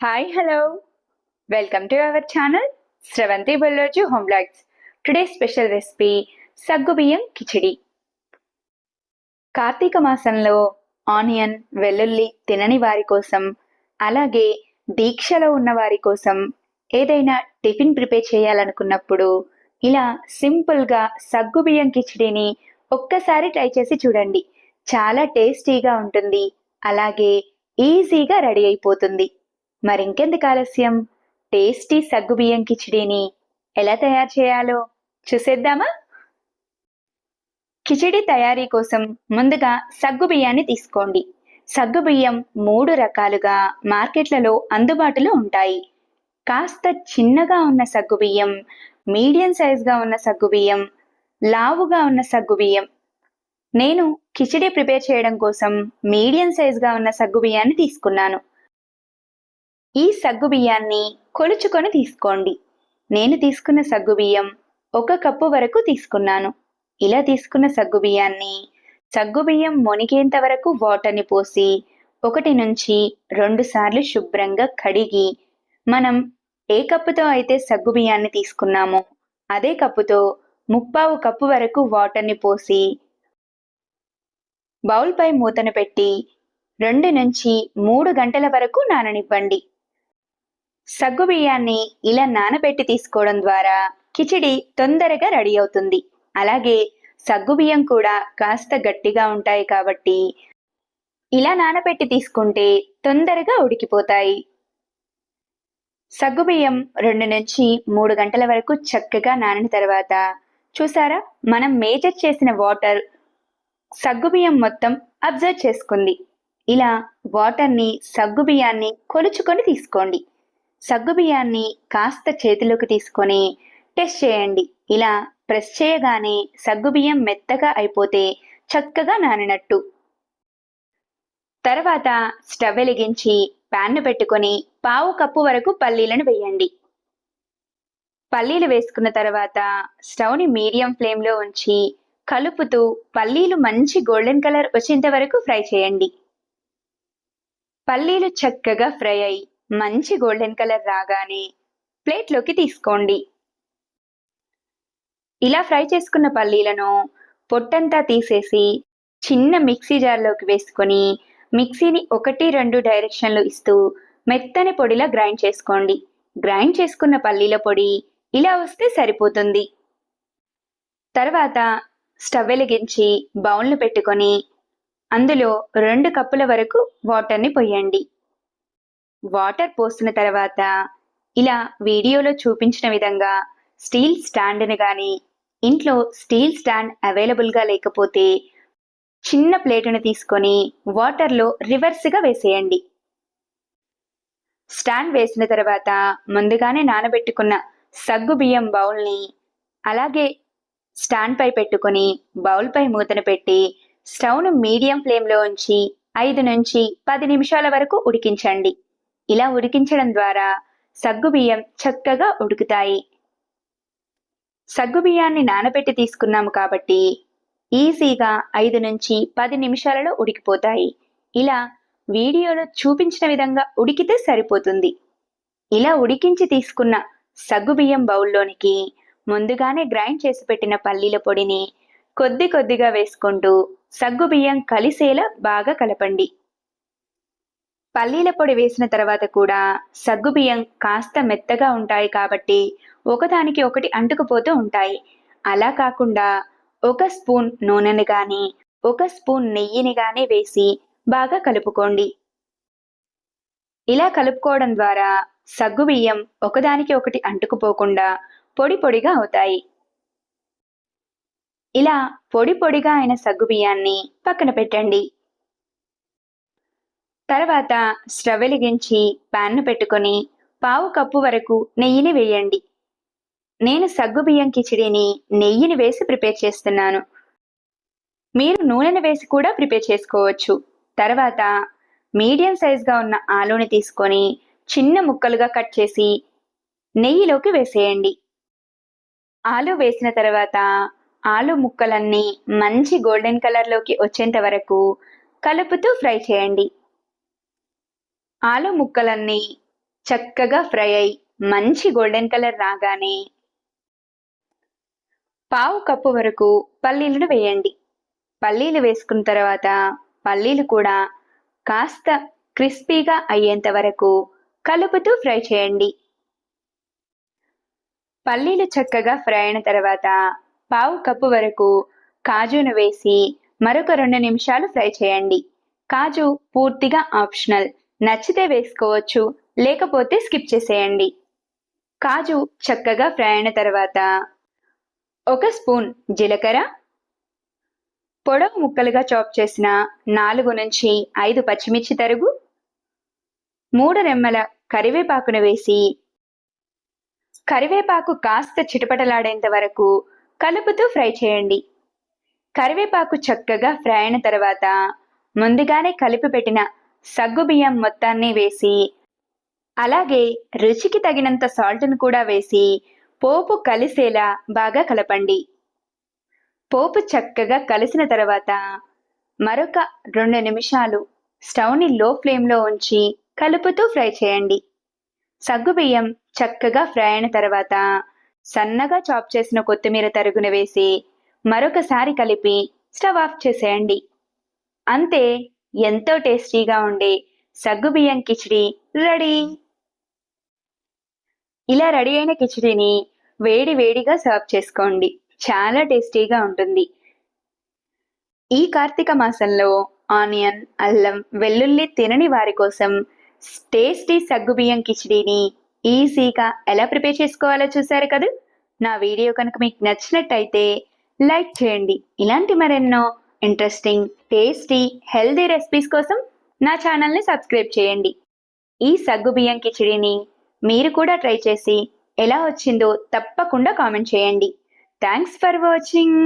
Hi hello welcome to our channel Sravanthi Bolloju home vlogs today special recipe సగ్గుబియ్యం కిచిడి కార్తీక మాసంలో onion వెల్లుల్లి తినని వారి కోసం అలాగే దీక్షలో ఉన్న వారి కోసం ఏదైనా టిఫిన్ ప్రిపేర్ చేయాలనుకున్నప్పుడు ఇలా సింపుల్గా సగ్గుబియ్యం కిచిడిని ఒక్కసారి ట్రై చేసి చూడండి చాలా టేస్టీగా ఉంటుంది అలాగే ఈజీగా రెడీ అయిపోతుంది మరింకెందుకు ఆలస్యం? టేస్టీ సగ్గుబియ్యం కిచిడిని ఎలా తయారు చేయాలో చూసేద్దామా? కిచిడి తయారీ కోసం ముందుగా సగ్గుబియ్యాన్ని తీసుకోండి. సగ్గుబియ్యం మూడు రకాలుగా మార్కెట్లలో అందుబాటులో ఉంటాయి. కాస్త చిన్నగా ఉన్న సగ్గుబియ్యం మీడియం సైజ్గా ఉన్న సగ్గుబియ్యం లావుగా ఉన్న సగ్గుబియ్యం నేను కిచిడి ప్రిపేర్ చేయడం కోసం మీడియం సైజ్గా ఉన్న సగ్గుబియ్యాన్ని తీసుకున్నాను. ఈ సగ్గుబియ్యాన్ని కొలుచుకొని తీసుకోండి. నేను తీసుకున్న సగ్గుబియ్యం ఒక కప్పు వరకు తీసుకున్నాను. ఇలా తీసుకున్న సగ్గుబియ్యాన్ని సగ్గుబియ్యం మునిగేంత వరకు వాటర్ని పోసి ఒకటి నుంచి రెండు సార్లు శుభ్రంగా కడిగి మనం ఏ కప్పుతో అయితే సగ్గుబియ్యాన్ని తీసుకున్నామో అదే కప్పుతో ముప్పావు కప్పు వరకు వాటర్ని పోసి బౌల్పై మూతను పెట్టి రెండు నుంచి మూడు గంటల వరకు నాననివ్వండి. సగ్గుబియ్యాన్ని ఇలా నానబెట్టి తీసుకోవడం ద్వారా కిచిడి తొందరగా రెడీ అవుతుంది. అలాగే సగ్గుబియ్యం కూడా కాస్త గట్టిగా ఉంటాయి కాబట్టి ఇలా నానబెట్టి తీసుకుంటే తొందరగా ఉడికిపోతాయి. సగ్గుబియ్యం రెండు నుంచి మూడు గంటల వరకు చక్కగా నానిన తర్వాత చూసారా? మనం మేజర్ చేసిన వాటర్ సగ్గుబియ్యం మొత్తం అబ్జర్వ్ చేసుకుంది. ఇలా వాటర్ని సగ్గుబియ్యాన్ని కొలుచుకొని తీసుకోండి. సగ్గుబియ్యాన్ని కాస్త చేతిలోకి తీసుకొని టెస్ట్ చేయండి. ఇలా ప్రెస్ చేయగానే సగ్గుబియ్యం మెత్తగా అయిపోతే చక్కగా నానినట్టు. తర్వాత స్టవ్ వెలిగించి ప్యాన్ను పెట్టుకొని పావు కప్పు వరకు పల్లీలను వేయండి. పల్లీలు వేసుకున్న తర్వాత స్టవ్ని మీడియం ఫ్లేమ్లో ఉంచి కలుపుతూ పల్లీలు మంచి గోల్డెన్ కలర్ వచ్చేంత వరకు ఫ్రై చేయండి. పల్లీలు చక్కగా ఫ్రై అయి మంచి గోల్డెన్ కలర్ రాగానే ప్లేట్లోకి తీసుకోండి. ఇలా ఫ్రై చేసుకున్న పల్లీలను పొట్టంతా తీసేసి చిన్న మిక్సీ జార్లోకి వేసుకొని మిక్సీని ఒకటి రెండు డైరెక్షన్లు ఇస్తూ మెత్తని పొడిలా గ్రైండ్ చేసుకోండి. గ్రైండ్ చేసుకున్న పల్లీల పొడి ఇలా వస్తే సరిపోతుంది. తర్వాత స్టవ్ వెలిగించి బౌల్ను పెట్టుకొని అందులో రెండు కప్పుల వరకు వాటర్ని పొయ్యండి వాటర్ పోసిన తర్వాత ఇలా వీడియోలో చూపించిన విధంగా స్టీల్ స్టాండ్ని కానీ ఇంట్లో స్టీల్ స్టాండ్ అవైలబుల్గా లేకపోతే చిన్న ప్లేటును తీసుకొని వాటర్లో రివర్స్గా వేసేయండి. స్టాండ్ వేసిన తర్వాత ముందుగానే నానబెట్టుకున్న సగ్గు బియ్యం బౌల్ని అలాగే స్టాండ్ పై పెట్టుకొని బౌల్ పై మూతను పెట్టి స్టవ్ను మీడియం ఫ్లేమ్లో ఉంచి ఐదు నుంచి పది నిమిషాల వరకు ఉడికించండి. ఇలా ఉడికించడం ద్వారా సగ్గుబియ్యం చక్కగా ఉడుకుతాయి. సగ్గుబియ్యాన్ని నానబెట్టి తీసుకున్నాము కాబట్టి ఈజీగా ఐదు నుంచి పది నిమిషాలలో ఉడికిపోతాయి. ఇలా వీడియోలో చూపించిన విధంగా ఉడికితే సరిపోతుంది. ఇలా ఉడికించి తీసుకున్న సగ్గుబియ్యం బౌల్లోనికి ముందుగానే గ్రైండ్ చేసి పెట్టిన పల్లీల పొడిని కొద్ది కొద్దిగా వేసుకుంటూ సగ్గుబియ్యం కలిసేలా బాగా కలపండి. పల్లీల పొడి వేసిన తర్వాత కూడా సగ్గుబియ్యం కాస్త మెత్తగా ఉంటాయి కాబట్టి ఒకదానికి ఒకటి అంటుకుపోతూ ఉంటాయి. అలా కాకుండా ఒక స్పూన్ నూనెని కానీ ఒక స్పూన్ నెయ్యిని కానీ వేసి బాగా కలుపుకోండి. ఇలా కలుపుకోవడం ద్వారా సగ్గుబియ్యం ఒకదానికి ఒకటి అంటుకుపోకుండా పొడి పొడిగా అవుతాయి. ఇలా పొడి పొడిగా అయిన సగ్గుబియ్యాన్ని పక్కన పెట్టండి. తర్వాత స్టవ్ వెలిగించి ప్యాన్ను పెట్టుకొని పావు కప్పు వరకు నెయ్యిని వేయండి. నేను సగ్గుబియ్యం కిచిడిని నెయ్యిని వేసి ప్రిపేర్ చేస్తున్నాను. మీరు నూనెను వేసి కూడా ప్రిపేర్ చేసుకోవచ్చు. తర్వాత మీడియం సైజ్గా ఉన్న ఆలూని తీసుకొని చిన్న ముక్కలుగా కట్ చేసి నెయ్యిలోకి వేసేయండి. ఆలు వేసిన తర్వాత ఆలు ముక్కలన్నీ మంచి గోల్డెన్ కలర్లోకి వచ్చేంత వరకు కలుపుతూ ఫ్రై చేయండి. ఆలు ముక్కలన్నీ చక్కగా ఫ్రై అయి మంచి గోల్డెన్ కలర్ రాగానే పావు కప్పు వరకు పల్లీలను వేయండి. పల్లీలు వేసుకున్న తర్వాత పల్లీలు కూడా కాస్త క్రిస్పీగా అయ్యేంత వరకు కలుపుతూ ఫ్రై చేయండి. పల్లీలు చక్కగా ఫ్రై అయిన తర్వాత పావు కప్పు వరకు కాజును వేసి మరొక రెండు నిమిషాలు ఫ్రై చేయండి. కాజు పూర్తిగా ఆప్షనల్. నచ్చితే వేసుకోవచ్చు లేకపోతే స్కిప్ చేసేయండి. కాజు చక్కగా ఫ్రై అయిన తర్వాత ఒక స్పూన్ జీలకర్ర పొడవు ముక్కలుగా చాప్ చేసిన నాలుగు నుంచి ఐదు పచ్చిమిర్చి తరుగు మూడు రెమ్మల కరివేపాకును వేసి కరివేపాకు కాస్త చిటపటలాడేంత వరకు కలుపుతూ ఫ్రై చేయండి. కరివేపాకు చక్కగా ఫ్రై అయిన తర్వాత ముందుగానే కలిపి పెట్టిన సగ్గుబియ్యం మొత్తాన్ని వేసి అలాగే రుచికి తగినంత సాల్ట్ను కూడా వేసి పోపు కలిసేలా బాగా కలపండి. పోపు చక్కగా కలిసిన తర్వాత మరొక రెండు నిమిషాలు స్టవ్ని లో ఫ్లేమ్లో ఉంచి కలుపుతూ ఫ్రై చేయండి. సగ్గుబియ్యం చక్కగా ఫ్రై అయిన తర్వాత సన్నగా చాప్ చేసిన కొత్తిమీర తరుగున వేసి మరొకసారి కలిపి స్టవ్ ఆఫ్ చేసేయండి. అంతే ఎంతో టేస్టీగా ఉండే సగ్గుబియ్యం కిచిడి రెడీ. ఇలా రెడీ అయిన కిచిడిని వేడి వేడిగా సర్వ్ చేసుకోండి. చాలా టేస్టీగా ఉంటుంది. ఈ కార్తీక మాసంలో ఆనియన్ అల్లం వెల్లుల్లి తినని వారి కోసం టేస్టీ సగ్గుబియ్యం కిచిడిని ఈజీగా ఎలా ప్రిపేర్ చేసుకోవాలో చూసారు కదా? నా వీడియో కనుక మీకు నచ్చినట్టయితే లైక్ చేయండి. ఇలాంటి మరెన్నో ఇంట్రెస్టింగ్ టేస్టీ హెల్దీ రెసిపీస్ కోసం నా ఛానల్ని సబ్స్క్రైబ్ చేయండి. ఈ సగ్గు బియ్యం కిచిడిని మీరు కూడా ట్రై చేసి ఎలా వచ్చిందో తప్పకుండా కామెంట్ చేయండి. Thanks for watching